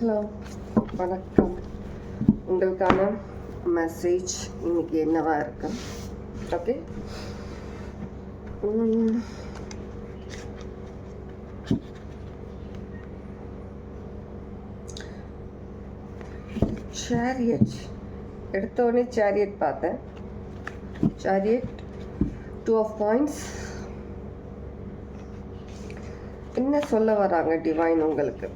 Hello வணக்கம். உங்களுக்கான message இன்னைக்கு என்னவா இருக்கு? ஓகே சேரியட் எடுத்தோடனே சேரியட் பார்த்தேன். சேரியட் டூ ஆஃப் பாயிண்ட்ஸ் என்ன சொல்ல வராங்க டிவைன் உங்களுக்கு?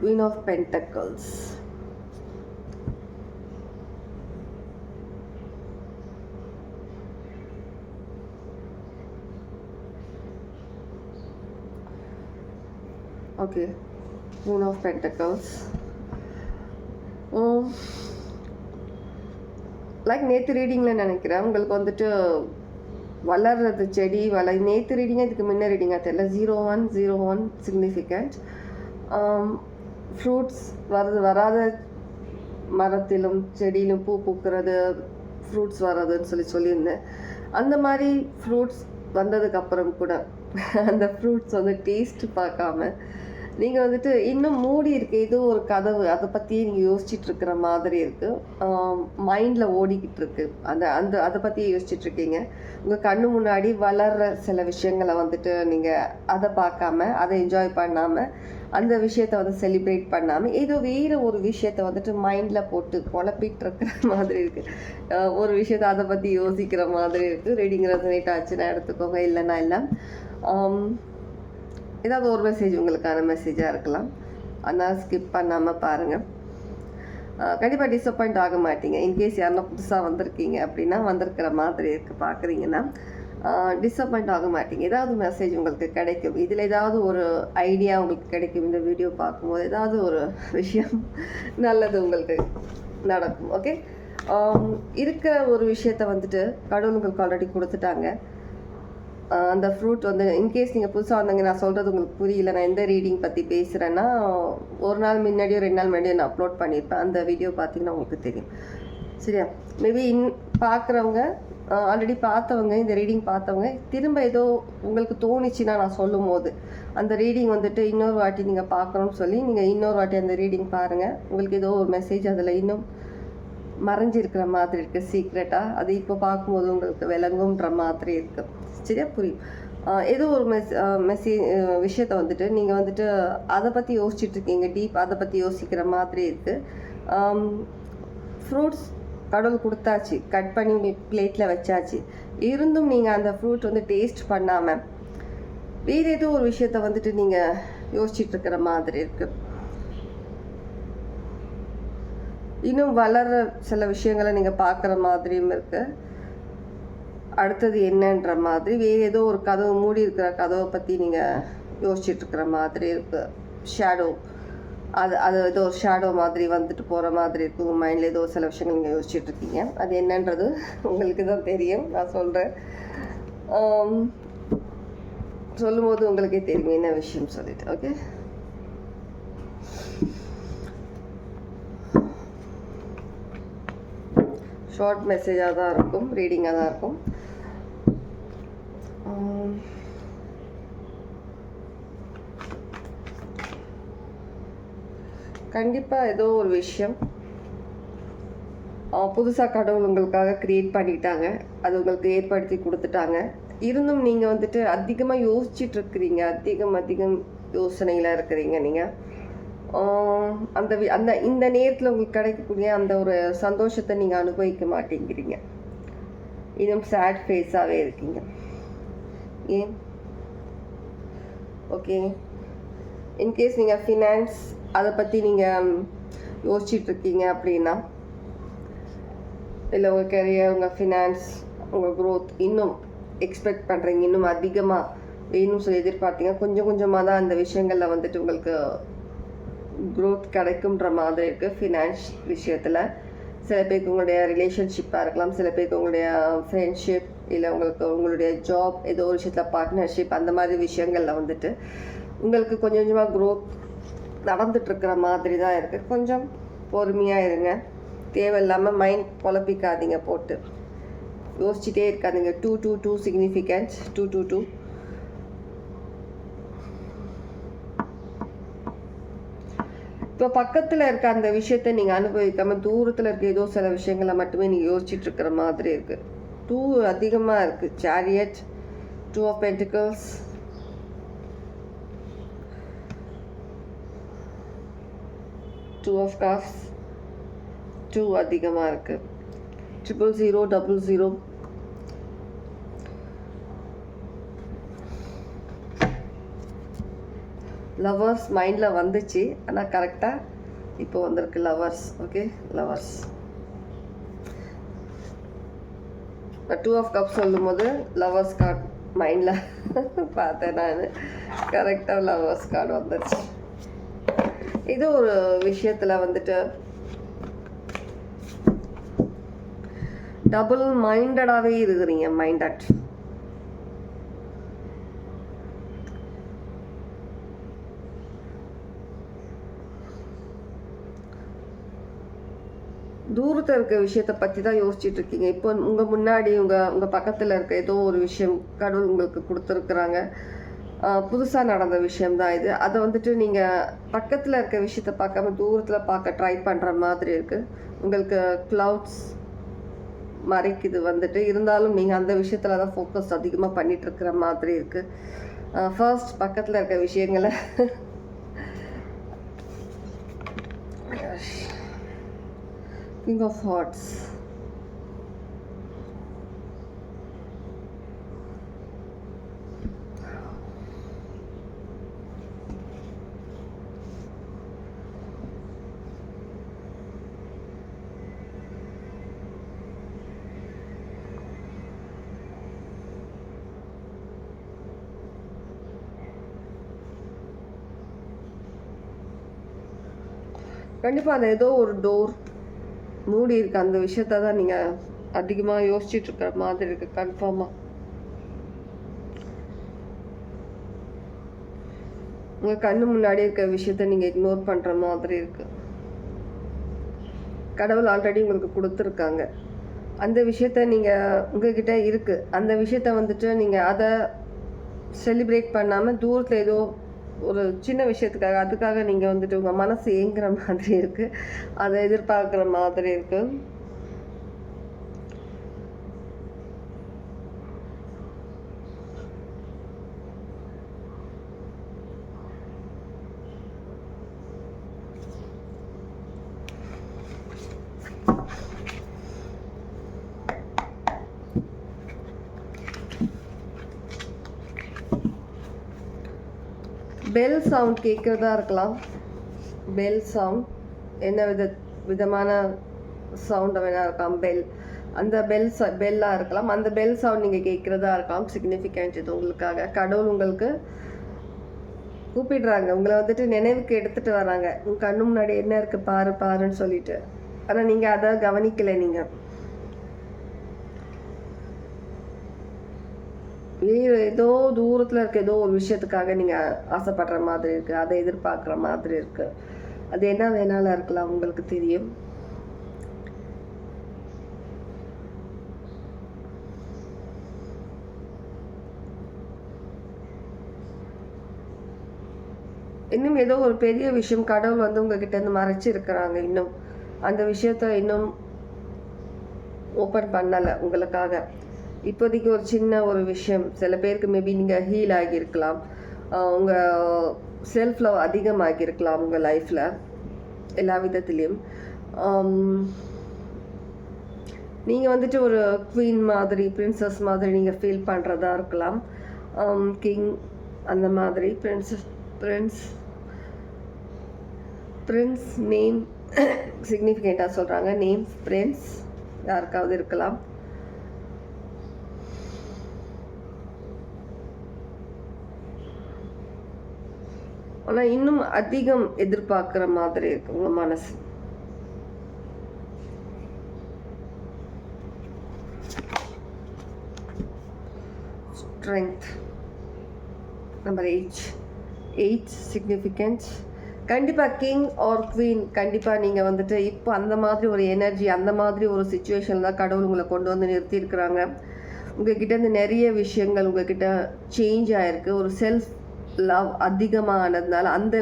Queen of Pentacles. Okay, Queen of Pentacles. Like நேற்று ரீடிங்கில் நினைக்கிறேன் உங்களுக்கு வந்துட்டு வளர்றது செடி வள நேற்று ரீடிங்காக இதுக்கு முன்ன ரீடிங்காக தெரியல zero one zero one significant fruits வருது வராத மரத்திலும் செடியிலும் பூ பூக்கிறது ஃப்ரூட்ஸ் வர்றதுன்னு சொல்லி சொல்லியிருந்தேன். அந்த மாதிரி ஃப்ரூட்ஸ் வந்ததுக்கப்புறம் கூட அந்த ஃப்ரூட்ஸ் வந்து டேஸ்ட் பார்க்காம நீங்கள் வந்துட்டு இன்னும் மூடி இருக்கு ஏதோ ஒரு கதவு. அதை பற்றியே நீங்கள் யோசிச்சுட்டு இருக்கிற மாதிரி இருக்குது மைண்டில் ஓடிக்கிட்டு இருக்கு. அந்த அந்த அதை பற்றியே யோசிச்சுட்டு இருக்கீங்க. உங்கள் கண்ணு முன்னாடி வளர்கிற சில விஷயங்களை வந்துட்டு நீங்கள் அதை பார்க்காம அதை என்ஜாய் பண்ணாமல் அந்த விஷயத்த வந்து செலிப்ரேட் பண்ணாமல் ஏதோ வேறு ஒரு விஷயத்த வந்துட்டு மைண்டில் போட்டு குழப்பிட்டு இருக்கிற மாதிரி இருக்குது ஒரு விஷயத்த அதை பற்றி யோசிக்கிற மாதிரி இருக்குது ரீடிங் ரெசனேட் ஆச்சுன்னா எடுத்துக்கோங்க. இல்லைன்னா இல்லை. ஏதாவது ஒரு மெசேஜ் உங்களுக்கான மெசேஜாக இருக்கலாம். அதனால் ஸ்கிப் பண்ணாமல் பாருங்கள் கண்டிப்பாக டிசப்பாயிண்ட் ஆக மாட்டீங்க. இன்கேஸ் யாருன்னா புதுசாக வந்திருக்கீங்க அப்படின்னா வந்திருக்கிற மாதிரி இருக்கு பார்க்குறீங்கன்னா டிசப்பாயிண்ட் ஆக மாட்டீங்க. ஏதாவது மெசேஜ் உங்களுக்கு கிடைக்கும். இதில் ஏதாவது ஒரு ஐடியா உங்களுக்கு கிடைக்கும். இந்த வீடியோ பார்க்கும்போது ஏதாவது ஒரு விஷயம் நல்லது உங்களுக்கு நடக்கும். ஓகே இருக்கிற ஒரு விஷயத்த வந்துட்டு கடவுள் உங்களுக்கு ஆல்ரெடி கொடுத்துட்டாங்க. அந்த ஃப்ரூட் வந்து இன்கேஸ் நீங்கள் புதுசாக வந்தீங்க நான் சொல்கிறது உங்களுக்கு புரியல நான் எந்த ரீடிங் பற்றி பேசுகிறேன்னா ஒரு நாள் முன்னாடியோ ரெண்டு நாள் முன்னாடியோ நான் அப்லோட் பண்ணியிருப்பேன். அந்த வீடியோ பார்த்தீங்கன்னா உங்களுக்கு தெரியும். சரியா? மேபி இன் பார்க்குறவங்க ஆல்ரெடி பார்த்தவங்க இந்த ரீடிங் பார்த்தவங்க திரும்ப ஏதோ உங்களுக்கு தோணுச்சுன்னா நான் சொல்லும் போது அந்த ரீடிங் வந்துட்டு இன்னொரு வாட்டி நீங்கள் பார்க்கணும்னு சொல்லி நீங்கள் இன்னொரு வாட்டி அந்த ரீடிங் பாருங்கள் உங்களுக்கு ஏதோ ஒரு மெசேஜ் அதில் இன்னும் மறைஞ்சிருக்கிற மாதிரி இருக்குது சீக்ரெட்டாக அது இப்போ பார்க்கும்போது உங்களுக்கு விளங்குன்ற மாதிரி இருக்குது சரியா புரியும் ஏதோ ஒரு மெஸ் மெசே விஷயத்த வந்துட்டு நீங்கள் வந்துட்டு அதை பற்றி யோசிச்சுட்ருக்கீங்க டீப் அதை பற்றி யோசிக்கிற மாதிரி இருக்குது ஃப்ரூட்ஸ் கடவுள் கொடுத்தாச்சு கட் பண்ணி பிளேட்டில் வச்சாச்சு. இருந்தும் நீங்கள் அந்த ஃப்ரூட் வந்து டேஸ்ட் பண்ணாமல் வேறு ஏதோ ஒரு விஷயத்த வந்துட்டு நீங்கள் யோசிச்சுட்டு இருக்கிற மாதிரி இருக்குது இன்னும் வளர்கிற சில விஷயங்களை நீங்கள் பார்க்குற மாதிரியும் இருக்குது அடுத்தது என்னன்ற மாதிரி வேறு ஏதோ ஒரு கதவு மூடி இருக்கிற கதவை பற்றி நீங்கள் யோசிச்சுட்ருக்கிற மாதிரி இருக்குது ஷேடோ அது அது ஏதோ ஒரு ஷேடோ மாதிரி வந்துட்டு போகிற மாதிரி இருக்குது உங்கள் மைண்டில் ஏதோ சில விஷயங்கள் நீங்கள் யோசிச்சுட்ருக்கீங்க. அது என்னன்றது உங்களுக்கு தான் தெரியும். நான் சொல்கிறேன் சொல்லும்போது உங்களுக்கே தெரியும் என்ன விஷயம் சொல்லிட்டு. ஓகே ஷார்ட் மெசேஜாக தான் இருக்கும். ரீடிங்காக தான் இருக்கும். Um, கண்டிப்பாக ஏதோ ஒரு விஷயம். புதுசாக கடவுள் உங்களுக்காக க்ரியேட் பண்ணிட்டாங்க. அது உங்களுக்கு ஏற்படுத்தி கொடுத்துட்டாங்க. இருந்தும் நீங்கள் வந்துட்டு அதிகமாக யோசிச்சுட்டு இருக்கிறீங்க. அதிகம் அதிகம் யோசனையில் இருக்கிறீங்க நீங்கள் அந்த அந்த இந்த நேரத்தில் உங்களுக்கு கிடைக்கக்கூடிய அந்த ஒரு சந்தோஷத்தை நீங்கள் அனுபவிக்க மாட்டேங்கிறீங்க. இன்னும் சேட் ஃபேஸாகவே இருக்கீங்க. ஓகே. ஓகே. இன்கேஸ் நீங்கள் ஃபினான்ஸ் அதை பற்றி நீங்கள் யோசிச்சுட்ருக்கீங்க அப்படின்னா இல்லை உங்கள் கெரியர் உங்கள் ஃபினான்ஸ் உங்கள் க்ரோத் இன்னும் எக்ஸ்பெக்ட் பண்ணுறீங்க இன்னும் அதிகமாக வேணும்னு சொல்லி எதிர்பார்த்தீங்க கொஞ்சம் கொஞ்சமாக தான் அந்த விஷயங்களில் வந்துட்டு உங்களுக்கு க்ரோத் கிடைக்குன்ற மாதிரி இருக்குது ஃபினான்ஸ் விஷயத்தில். சில பேருக்கு உங்களுடைய ரிலேஷன்ஷிப்பாக இருக்கலாம் சில பேருக்கு உங்களுடைய ஃப்ரெண்ட்ஷிப் இல்லை உங்களுக்கு உங்களுடைய ஜாப் ஏதோ ஒரு விஷயத்தில் பார்ட்னர்ஷிப் அந்த மாதிரி விஷயங்களில் வந்துட்டு உங்களுக்கு கொஞ்சம் கொஞ்சமாக க்ரோத் நடந்துட்டுருக்கிற மாதிரி தான் இருக்குது கொஞ்சம் பொறுமையாக இருங்க. தேவையில்லாமல் மைண்ட் குழப்பிக்காதீங்க போட்டு. யோசிச்சுட்டே இருக்காதுங்க. Two two two significance two two two இப்போ பக்கத்தில் இருக்க அந்த விஷயத்தை நீங்கள் அனுபவிக்காமல் தூரத்தில் இருக்க ஏதோ சில விஷயங்களை மட்டுமே நீங்கள் யோசிச்சுட்டு இருக்கிற மாதிரி இருக்குது டூ அதிகமாக இருக்குது chariot two of pentacles two of cups two அதிகமாக இருக்குது triple zero double zero lovers மைண்டில் வந்துச்சு. ஆனால் கரெக்டாக இப்போ வந்திருக்கு lovers okay lovers two of cup சொல்லும் போது லவர்ஸ் கார்டு மைண்டில் பார்த்தேன் நான். கரெக்டாக லவர்ஸ் கார்டு வந்துடுச்சு இது ஒரு விஷயத்தில் வந்துட்டு டபுள் மைண்டடாகவே இருக்கிறீங்க மைண்டட் தூரத்தில் இருக்க விஷயத்தை பற்றி தான் யோசிச்சுட்டு இருக்கீங்க இப்போ உங்கள் முன்னாடி உங்கள் உங்கள் பக்கத்தில் இருக்க ஏதோ ஒரு விஷயம் கடவுள் உங்களுக்கு கொடுத்துருக்குறாங்க. புதுசாக நடந்த விஷயம்தான் இது. அதை வந்துட்டு நீங்கள் பக்கத்தில் இருக்க விஷயத்த பார்க்காம தூரத்தில் பார்க்க ட்ரை பண்ணுற மாதிரி இருக்குது உங்களுக்கு க்ளவுட்ஸ் மறைக்குது வந்துட்டு. இருந்தாலும் நீங்கள் அந்த விஷயத்தில் தான் ஃபோக்கஸ் அதிகமாக பண்ணிட்டு இருக்கிற மாதிரி இருக்குது ஃபர்ஸ்ட் பக்கத்தில் இருக்க விஷயங்களை கிங் of ஹார்ட்ஸ் கண்டிப்பாக அது ஏதோ ஒரு டோர் மூடி இருக்க அந்த விஷயத்த தான் நீங்கள் அதிகமாக யோசிச்சுட்டு இருக்கிற மாதிரி இருக்கு கன்ஃபார்மாக உங்கள் கண்ணு முன்னாடி இருக்க விஷயத்த நீங்கள் இக்னோர் பண்ணுற மாதிரி இருக்கு. கடவுள் ஆல்ரெடி உங்களுக்கு கொடுத்துருக்காங்க. அந்த விஷயத்த நீங்கள் உங்ககிட்ட இருக்குது அந்த விஷயத்த வந்துட்டு நீங்கள் அதை செலிப்ரேட் பண்ணாமல் தூரத்தில் ஏதோ ஒரு சின்ன விஷயத்துக்காக அதுக்காக நீங்கள் வந்துட்டு உங்கள் மனசு ஏங்குற மாதிரி இருக்குது அதை எதிர்பார்க்குற மாதிரி இருக்குது பெல் சவுண்ட் கேட்குறதா இருக்கலாம். பெல் சவுண்ட் என்ன வித விதமான சவுண்டை வேணா இருக்கலாம். பெல் அந்த பெல் ச பெல்லாக இருக்கலாம். அந்த பெல் சவுண்ட் நீங்கள் கேட்குறதா இருக்கலாம். சிக்னிஃபிகன்ஸ் இது உங்களுக்காக. கடவுள் உங்களுக்கு கூப்பிடுறாங்க. உங்களை வந்துட்டு நினைவுக்கு எடுத்துகிட்டு வராங்க. உங்கள் கண்ணு முன்னாடி என்ன இருக்குது பாரு பாருன்னு சொல்லிட்டு. ஆனால் நீங்கள் அதை கவனிக்கலை நீங்கள் ஏதோ தூரத்தில் இருக்க ஏதோ ஒரு விஷயத்துக்காக நீங்கள் ஆசைப்படுற மாதிரி இருக்குது அதை எதிர்பார்க்குற மாதிரி இருக்குது அது என்ன வேணாலும் இருக்கலாம் உங்களுக்கு தெரியும். இன்னும் ஏதோ ஒரு பெரிய விஷயம் கடவுள் வந்து உங்ககிட்ட இருந்து மறைச்சு இருக்கிறாங்க இன்னும். அந்த விஷயத்த இன்னும் ஓப்பன் பண்ணலை உங்களுக்காக. இப்போதைக்கு ஒரு சின்ன ஒரு விஷயம். சில பேருக்கு மேபி நீங்கள் ஹீல் ஆகியிருக்கலாம். உங்கள் செல்ஃப் லவ் அதிகமாகியிருக்கலாம் உங்கள் லைஃப்பில் எல்லா விதத்துலேயும். நீங்கள் வந்துட்டு ஒரு குவீன் மாதிரி பிரின்சஸ் மாதிரி நீங்கள் ஃபீல் பண்ணுறதா இருக்கலாம். கிங் அந்த மாதிரி பிரின்சஸ் பிரின்ஸ் பிரின்ஸ் நேம் சிக்னிஃபிகண்ட்டாக சொல்கிறாங்க நேம் பிரின்ஸ் யாருக்காவது இருக்கலாம். ஆனால் இன்னும் அதிகம் எதிர்பார்க்குற மாதிரி இருக்கு உங்கள் மனசு. Strength number eight eight significance கண்டிப்பாக கிங் ஆர் குவீன் கண்டிப்பாக நீங்கள் வந்துட்டு இப்போ அந்த மாதிரி ஒரு எனர்ஜி அந்த மாதிரி ஒரு சுச்சுவேஷன் தான் கடவுள் உங்களை கொண்டு வந்து நிறுத்தியிருக்கிறாங்க. உங்ககிட்ட இருந்து நிறைய விஷயங்கள் உங்ககிட்ட சேஞ்ச் ஆகிருக்கு ஒரு செல்ஃப் லவ் அதிகமானதுனால அந்த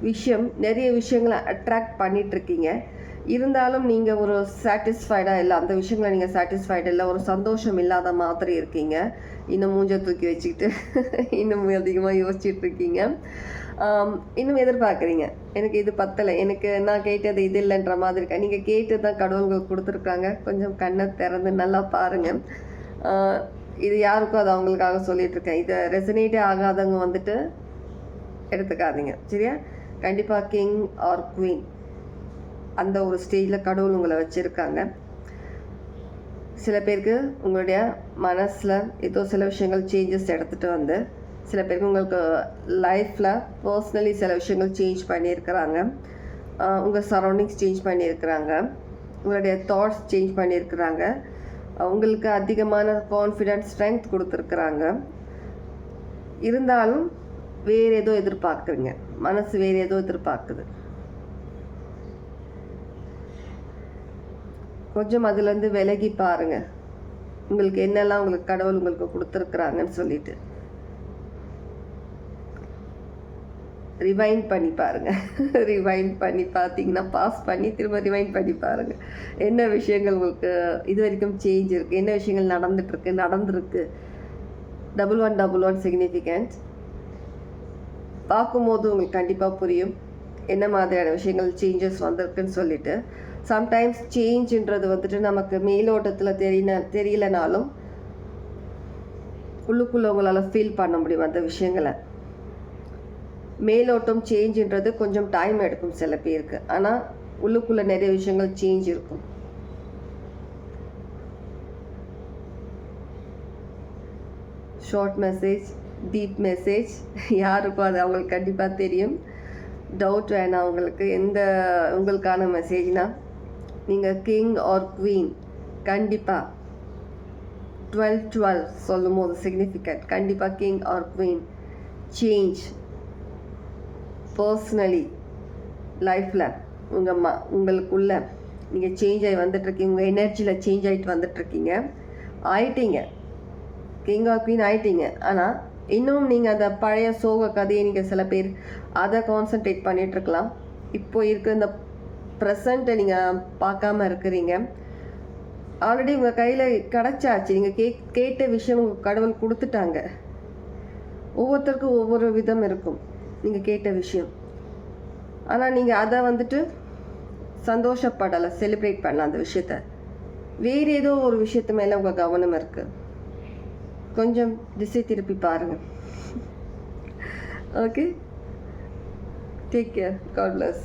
விஷயம் நிறைய விஷயங்களை அட்ராக்ட் பண்ணிகிட்ருக்கீங்க இருக்கீங்க இருந்தாலும் நீங்கள் ஒரு சாட்டிஸ்ஃபைடாக இல்லை அந்த விஷயங்களை நீங்கள் சாட்டிஸ்ஃபைடு இல்லை ஒரு சந்தோஷம் இல்லாத மாதிரி இருக்கீங்க. இன்னும் மூஞ்ச தூக்கி வச்சுக்கிட்டு இன்னும் அதிகமாக யோசிச்சுட்டு இருக்கீங்க இன்னும் எதிர்பார்க்குறீங்க. எனக்கு இது பத்தலை எனக்கு நான் கேட்டது இது இல்லைன்ற மாதிரி இருக்கா? நீங்கள் கேட்டு தான் கடவுள்கள் கொடுத்துருக்காங்க கொஞ்சம் கண்ணை திறந்து நல்லா பாருங்கள் இது யாருக்கும் அது அவங்களுக்காக சொல்லிட்டு இருக்கேன் இதை ரெசனேட்டே ஆகாதவங்க வந்துட்டு எடுத்துக்காதீங்க. சரியா? கண்டிப்பாக கிங் ஆர் குவீன் அந்த ஒரு ஸ்டேஜில் கடவுள் உங்களை வச்சுருக்காங்க. சில பேருக்கு உங்களுடைய மனசில் ஏதோ சில விஷயங்கள் சேஞ்சஸ் எடுத்துகிட்டு வந்து சில பேருக்கு உங்களுக்கு லைஃப்பில் பர்சனலி சில விஷயங்கள் சேஞ்ச் பண்ணியிருக்கிறாங்க. உங்கள் சரௌண்டிங்ஸ் சேஞ்ச் பண்ணியிருக்கிறாங்க. உங்களுடைய தாட்ஸ் சேஞ்ச் பண்ணியிருக்கிறாங்க. அவங்களுக்கு உங்களுக்கு அதிகமான கான்ஃபிடென்ஸ் ஸ்ட்ரென்த் கொடுத்துருக்குறாங்க. இருந்தாலும் வேறு ஏதோ எதிர்பார்க்குறீங்க. மனசு வேறு ஏதோ எதிர்பார்க்குது. கொஞ்சம் அதுலேருந்து விலகி பாருங்க. உங்களுக்கு என்னெல்லாம் உங்களுக்கு கடவுள் உங்களுக்கு கொடுத்துருக்குறாங்கன்னு சொல்லிட்டு. ரிவைண்ட் பண்ணி பாருங்க. ரிவைண்ட் பண்ணி பார்த்தீங்கன்னா பாஸ் பண்ணி திரும்ப ரிவைண்ட் பண்ணி பாருங்கள் என்ன விஷயங்கள் உங்களுக்கு இது வரைக்கும் சேஞ்ச் இருக்குது என்ன விஷயங்கள் நடந்துகிட்ருக்கு நடந்திருக்கு? Double one double one significant பார்க்கும்போது உங்களுக்கு கண்டிப்பாக புரியும். என்ன மாதிரியான விஷயங்கள் சேஞ்சஸ் வந்திருக்குன்னு சொல்லிட்டு. சம்டைம்ஸ் சேஞ்சுன்றது வந்துட்டு நமக்கு மேலோட்டத்தில் தெரியல தெரியலனாலும் உள்ளுக்குள்ளே உங்களால் ஃபீல் பண்ண முடியும் அந்த விஷயங்களை. மேலோட்டம் சேஞ்சுன்றது கொஞ்சம் டைம் எடுக்கும் சில பேருக்கு. ஆனால் உள்ளுக்குள்ளே நிறைய விஷயங்கள் சேஞ்ச் இருக்கும். ஷார்ட் மெசேஜ் டீப் மெசேஜ் யாருக்கும் அது அவங்களுக்கு கண்டிப்பாக தெரியும். டவுட் வேணாம் அவங்களுக்கு எந்த உங்களுக்கான மெசேஜ்னால் நீங்கள் கிங் ஆர் குவீன் கண்டிப்பாக டுவெல் டுவெல் சொல்லும் போது சிக்னிஃபிகண்ட் கண்டிப்பாக king or queen change personally லைஃப்பில் உங்கள் ம உங்களுக்குள்ள நீங்கள் சேஞ்ச் ஆகி வந்துட்டுருக்கீங்க உங்கள் எனர்ஜியில் சேஞ்ச் ஆகிட்டு வந்துட்டுருக்கீங்க. ஆயிட்டீங்க. கிங் ஆஃப் குவீன் ஆயிட்டீங்க. ஆனால் இன்னும் நீங்கள் அந்த பழைய சோக கதையை நீங்கள் சில பேர் அதை கான்சன்ட்ரேட் பண்ணிகிட்ருக்கலாம் இப்போ இருக்கிற இந்த ப்ரெசண்ட்டை நீங்கள் பார்க்காம இருக்கிறீங்க. ஆல்ரெடி உங்கள் கையில் கிடச்சாச்சு. நீங்கள் கே கேட்ட விஷயம் உங்கள் கடவுள் கொடுத்துட்டாங்க. ஒவ்வொருத்தருக்கும் ஒவ்வொரு விதம் இருக்கும். நீங்கள் கேட்ட விஷயம். ஆனால் நீங்கள் அதை வந்துட்டு சந்தோஷப்படலை செலிப்ரேட் பண்ணலாம் அந்த விஷயத்த. வேறு ஏதோ ஒரு விஷயத்து மேலே உங்கள் கவனம் இருக்குது கொஞ்சம் திசை திருப்பி பாருங்கள் okay take care god bless